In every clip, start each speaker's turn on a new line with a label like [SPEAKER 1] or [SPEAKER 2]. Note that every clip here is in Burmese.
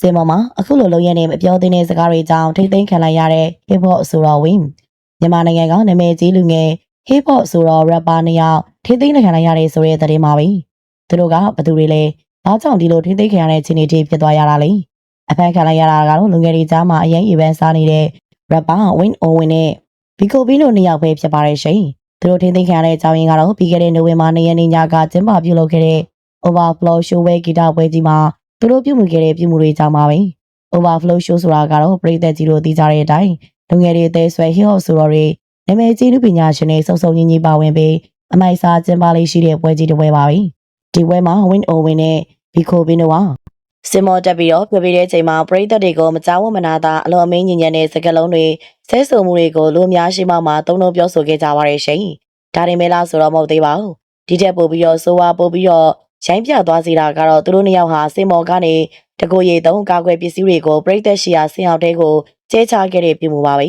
[SPEAKER 1] စင်ပေါ်မှာအခုလိုလုံရနေမပြောသေးတဲ့စကားတွေကြောင့်ထိတ်သိမ်းခံလိုက်ရတဲ့ hip hop ဆိုတော်ဝင်မြန်မာနိုင်ငံကနာမည်ကြီးလူငယ် hip hop ဆိုတော် rapper နှစ်ယောက်ထိတ်သိမ်းခံလိုက်ရတဲ့ဆိုတဲ့သတင်းပါပဲသူတို့ကဘယ်သူတွေလဲဘာကြောင့်ဒီလိုထိတ်သိမ်းခံရတဲ့အခြေအနေတွေဖြစ်သွားရတာလဲအဖက်ခံလိုက်ရတာကတော့လူငယ်တွေကြားမှာအရင်အပန်းစားနေတဲ့ rapper Win Owen နဲ့ Biko Bino နှစ်ယောက်ပဲဖြစ်ပါတယ်ရှင်သူတို့ထိတ်သိမ်းခံရတဲ့အကြောင်းရင်းကတော့ပြီးခဲ့တဲ့နိုဝင်ဘာ၂ရက်နေ့ညကကျင်းပပြုလုပ်ခဲ့တဲ့ Overflow Show ပွဲဂီတပွဲကြီးမှာ သူတို့ပြုမှုခဲ့တဲ့ပြုမှုတွေကြောင့်ပါပဲ Overflow Show ဆိုတာကတော့ပရိသတ်ကြီးတို့သိကြတဲ့အတိုင်းလူငယ်တွေအသေးဆွဲ hip hop ဆိုတော့တွေနာမည်ကြီးလူပညာရှင်တွေစုံစုံညီညီပါဝင်ပြီးအမိုက်စားကျင်းပလေးရှိတဲ့ပွဲကြီးတစ်ပွဲပါပဲဒီပွဲမှာ Win Owen နဲ့ Biko Bino ဟာစင်မော်တက်ပြီးတော့ပြပြတဲ့ချိန်မှာပရိသတ်တွေကိုမကြောက်ဝမနာတာအလွန်အမင်းညဉ့်ညံ့တဲ့စကားလုံးတွေဆဲဆိုမှုတွေကိုလူအများရှိမှမှတုံ့လုံးပြောဆိုခဲ့ကြပါရဲ့ရှင်ဒါရင်မဲလားဆိုတော့မဟုတ်သေးပါဘူးဒီတက်ပို့ပြီးတော့ဆိုဝါပို့ပြီးတော့ ရိုင်းပြသွားစေတာကတော့သူတို့နှစ်ယောက်ဟာစင်မော်ကနေတကိုရီသုံးကာကွယ်ပစ္စည်းတွေကိုပရိသတ်ရှိရာဆင်အောင်တဲကိုကျဲချခဲ့တဲ့ပြုမှုပါပဲ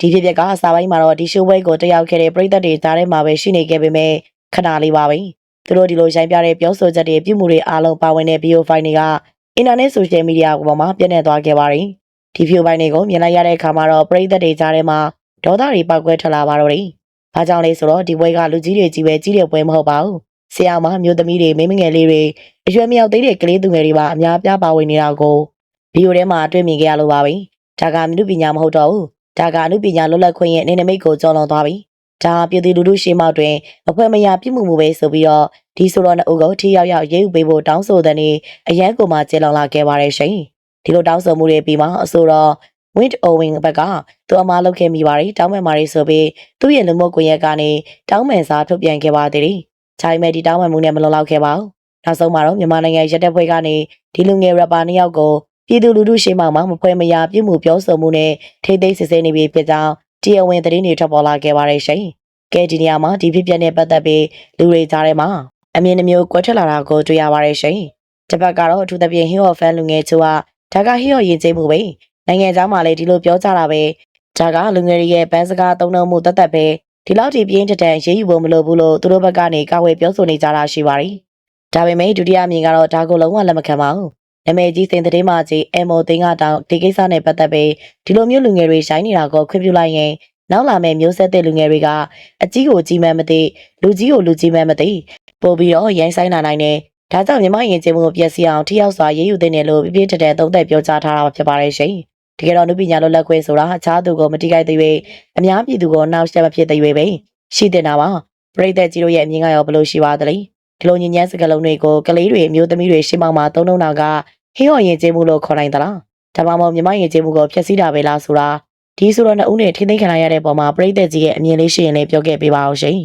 [SPEAKER 1] ဒီဖြစ်ပျက်ကအစာပိုင်းမှာတော့ဒီရှိုးပွဲကိုတက်ရောက်ခဲ့တဲ့ပရိသတ်တွေကြားထဲမှာပဲရှိနေခဲ့ပေမဲ့ခဏလေးပါပဲသူတို့ဒီလိုရိုင်းပြတဲ့ပြောဆိုချက်တွေပြုမှုတွေအားလုံးပါဝင်တဲ့ video file တွေကအင်တာနက်ဆိုရှယ်မီဒီယာပေါ်မှာပြန့်နှံ့သွားခဲ့ပါတယ်ဒီ video file တွေကိုမြင်လိုက်ရတဲ့အခါမှာတော့ပရိသတ်တွေကြားထဲမှာဒေါသတွေပောက်ကွဲထွက်လာပါတော့တယ်ဘာကြောင့်လဲဆိုတော့ဒီပွဲကလူကြီးတွေကြီးပဲကြီးတဲ့ပွဲမဟုတ်ပါဘူး ဆရာမမျိုးသမီးတွေမိန်းမငယ်လေးတွေအရွယ်မရောက်သေးတဲ့ကလေးသူငယ်တွေပါအများပြားပါဝင်နေတာကိုဗီဒီယိုထဲမှာတွေ့မြင်ခဲ့ရလို့ပါပဲဒါကមនុပညာမဟုတ်တော့ဘူးဒါကအမှုပညာလွတ်လပ်ခွင့်ရဲ့နေနမိတ်ကိုကျော်လွန်သွားပြီဒါပြည်သူလူထုရှေ့မှောက်တွင်အဖွဲမရပြစ်မှုမှုပဲဆိုပြီးတော့ဒီဆိုတော့နှစ်ဦးကိုထိရောက်ရောက်ရေးယူပေးဖို့တောင်းဆိုတဲ့နေ့အရန်ကိုမှကျေလောင်လာခဲ့ပါတယ်ရှင်ဒီလိုတောင်းဆိုမှုတွေပြီးမှအဆိုတော့ Wind Owing ဘက်ကသူအမားလုပ်ခဲ့မိပါတယ်တောင်းပန်ပါတယ်ဆိုပြီးသူ့ရဲ့လူမှုကွန်ရက်ကနေတောင်းပန်စာထုတ်ပြန်ခဲ့ပါသေးတယ်။ ချိုင်းမဲ့ဒီတောင်းပန်မှုနဲ့မလုံလောက်ခဲ့ပါဘူး။နောက်ဆုံးမှာတော့မြန်မာနိုင်ငံရက်တပ်ဖွဲ့ကနေဒီလူငယ်ရပ်ပါနှစ်ယောက်ကိုပြည်သူလူထုရှေ့မှမဖွဲမရပြုမှုပြောဆိုမှုနဲ့ထိသိမ်းစစ်ဆေးနေပြီဖြစ်ကြောင်းတရားဝင်သတင်းတွေထွက်ပေါ်လာခဲ့ပါတယ်ရှင်။ကဲဒီနေရာမှာဒီဖြစ်ပျက်နဲ့ပတ်သက်ပြီးလူတွေကြားထဲမှာအမြင်နှမျိုးကွဲထွက်လာတာကိုတွေ့ရပါတယ်ရှင်။တစ်ပတ်ကတော့အထူးသဖြင့် hip hop fan လူငယ်ချို့ကဒါက hip hop ယဉ်ကျေးမှုပဲ။နိုင်ငံသားမှလည်းဒီလိုပြောကြတာပဲဒါကလူငယ်တွေရဲ့ပန်းစကားသုံးနှုန်းမှုတသက်ပဲ ဒီလောက်ထိပြင်းထန်ရေးယူဖို့မလိုဘူးလို့သူတို့ဘက်ကနေကာဝယ်ပြောဆိုနေကြတာရှိပါတယ်။ဒါပေမဲ့ဒုတိယအမြင်ကတော့ဒါကိုလုံးဝလက်မခံပါဘူး။နာမည်ကြီးစင်တဲ့မကြီးအမိုသိန်းကတောင်ဒီကိစ္စနဲ့ပတ်သက်ပြီးဒီလိုမျိုးလူငယ်တွေရှိုင်းနေတာကိုခွင့်ပြုလိုက်ရင်နောက်လာမယ့်မျိုးဆက်တဲ့လူငယ်တွေကအကြီးကိုကြီးမှန်းမသိလူကြီးကိုလူကြီးမှန်းမသိပို့ပြီးတော့ရိုင်းဆိုင်လာနိုင်တယ်။ဒါကြောင့်မြမရင်ကျင်းမှုကိုပြည့်စည်အောင်ထိရောက်စွာရေးယူသင့်တယ်လို့ပြပြထက်တဲ့သုံးသက်ပြောကြားထားတာဖြစ်ပါတယ်ရှင်။ တကယ်တော့နုပညာလွတ်လပ်ခွင့်ဆိုတာအခြားသူကိုမတိကိုက်သေး၍အများပြည်သူကိုနှောက်ယှက်မဖြစ်သေး၍ပဲရှိတင်တာပါပရိသတ်ကြီးတို့ရဲ့အမြင်ကရောဘယ်လိုရှိပါသလဲဒီလိုညဉ့်ညမ်းစကားလုံးတွေကိုကလေးတွေမျိုးသမီးတွေရှေ့မှောက်မှာသုံးလုံးတာကဟင်းော်ရင်ကျေးမှုလို့ခေါ်နိုင်သလားဒါမှမဟုတ်မြမရင်ကျေးမှုကိုဖျက်ဆီးတာပဲလားဆိုတာဒီဆိုတော့နှစ်ဦးနဲ့ထိသိမ်းခံရတဲ့ပုံမှာပရိသတ်ကြီးရဲ့အမြင်လေးရှိရင်လည်းပြောခဲ့ပေးပါအောင်ရှင်